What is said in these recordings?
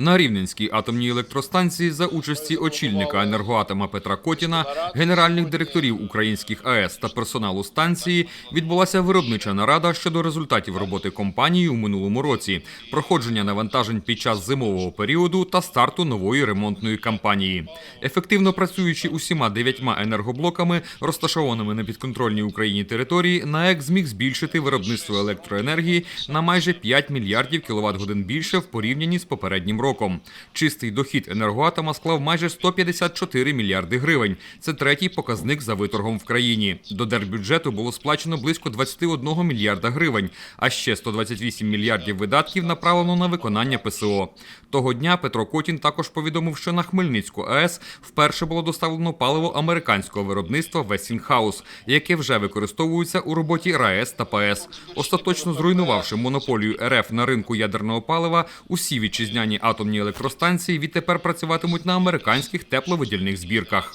На Рівненській атомній електростанції за участі очільника енергоатома Петра Котіна, генеральних директорів українських АЕС та персоналу станції відбулася виробнича нарада щодо результатів роботи компанії у минулому році, проходження навантажень під час зимового періоду та старту нової ремонтної кампанії. Ефективно працюючи усіма дев'ятьма енергоблоками, розташованими на підконтрольній Україні території, НАЕК зміг збільшити виробництво електроенергії на майже 5 мільярдів кіловат годин більше в порівнянні з попереднім роком. Чистий дохід енергоатома склав майже 154 мільярди гривень. Це третій показник за виторгом в країні. До держбюджету було сплачено близько 21 мільярда гривень, а ще 128 мільярдів видатків направлено на виконання ПСО. Того дня Петро Котін також повідомив, що на Хмельницьку АЕС вперше було доставлено паливо американського виробництва Westinghouse, яке вже використовується у роботі РАЕС та ПАЕС. Остаточно зруйнувавши монополію РФ на ринку ядерного палива, усі вітчизняні атомні електростанції відтепер працюватимуть на американських тепловидільних збірках.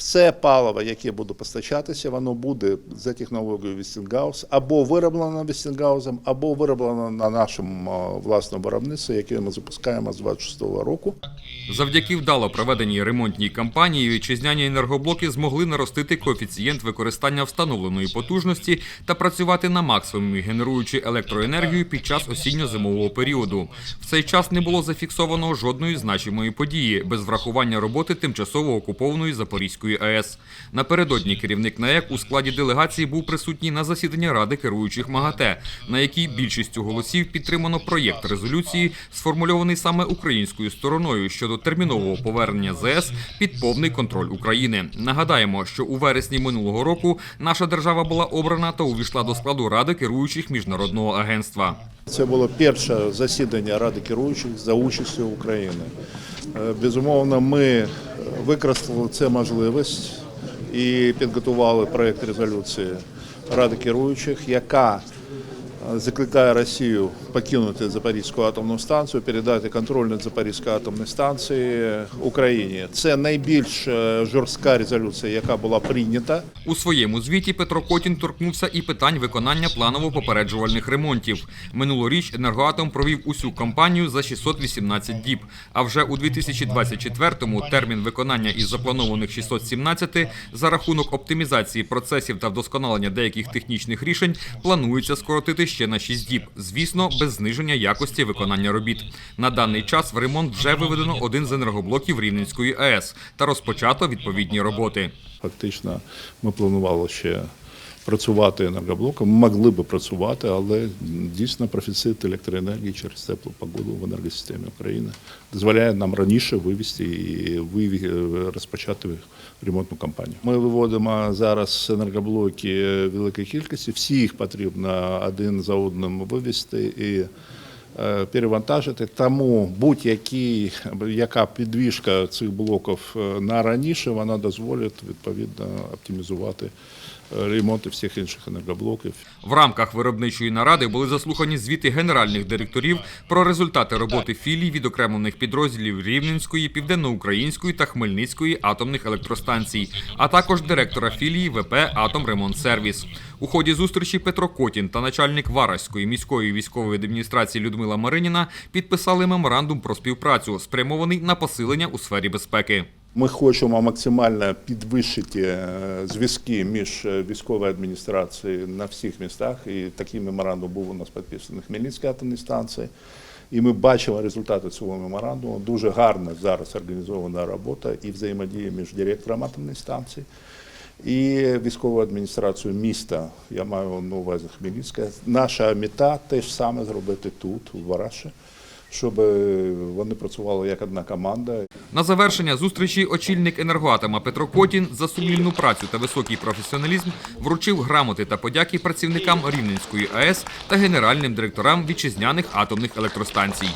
Все паливо, яке буде постачатися, воно буде за технологією Westinghouse або вироблено Westinghouse, або вироблено на нашому власному виробництві, яке ми запускаємо з 26-го року. Завдяки вдало проведеній ремонтній кампанії вітчизняні енергоблоки змогли наростити коефіцієнт використання встановленої потужності та працювати на максимумі, генеруючи електроенергію під час осінньо-зимового періоду. В цей час не було зафіксовано жодної значимої події без врахування роботи тимчасово окупованої Запорізької АЕС. Напередодні керівник НАЕК у складі делегації був присутній на засіданні ради керуючих МАГАТЕ, на якій більшістю голосів підтримано проєкт резолюції, сформульований саме українською стороною щодо термінового повернення ЗС під повний контроль України. Нагадаємо, що у вересні минулого року наша держава була обрана та увійшла до складу ради керуючих міжнародного агентства. Це було перше засідання Ради керуючих за участю України. Е, Безумовно, ми використали цю можливість і підготували проєкт резолюції Ради керуючих, яка закликає Росію покинути Запорізьку атомну станцію, передати контроль над Запорізькою атомною станцією Україні. Це найбільш е, жорстка резолюція, яка була прийнята. У своєму звіті Петро Котін торкнувся і питань виконання планово-попереджувальних ремонтів. Минулоріч енергоатом провів усю кампанію за 618 діб. А вже у 2024-му термін виконання із запланованих 617 за рахунок оптимізації процесів та вдосконалення деяких технічних рішень планується скоротити ще на 6 діб. Звісно, без зниження якості виконання робіт. На даний час в ремонт вже виведено один з енергоблоків Рівненської АЕС та розпочато відповідні роботи. Фактично, ми планували ще працювати енергоблоком, могли би працювати, але дійсно профіцит електроенергії через теплу погоду в енергосистемі України дозволяє нам раніше вивести і виві- розпочати ремонтну кампанію. Ми виводимо зараз енергоблоки великої кількості, всі їх потрібно один за одним вивести і е, перевантажити. Тому будь-які яка підвішка цих блоків е, на раніше, вона дозволить відповідно оптимізувати е, ремонти всіх інших енергоблоків. В рамках виробничої наради були заслухані звіти генеральних директорів про результати роботи філій відокремлених підрозділів Рівненської, Південноукраїнської та Хмельницької атомних електростанцій, а також директора філії ВП «Атомремонтсервіс». У ході зустрічі Петро Котін та начальник Вараської міської військової адміністрації Людмила Мариніна підписали меморандум про співпрацю, спрямований на посилення у сфері безпеки. Ми хочемо максимально підвищити е, зв'язки між е, військовою адміністрацією на всіх містах. І такий меморандум був у нас підписаний в Хмельницькій атомній станції. І ми бачимо результати цього меморандуму. Дуже гарна зараз організована робота і взаємодія між директором атомної станції і військовою адміністрацією міста. Я маю на увазі Хмельницька. Наша мета теж саме зробити тут, у Вараші, щоб е, вони працювали як одна команда. На завершення зустрічі очільник енергоатома Петро Котін за сумлінну працю та високий професіоналізм вручив грамоти та подяки працівникам Рівненської АЕС та генеральним директорам вітчизняних атомних електростанцій.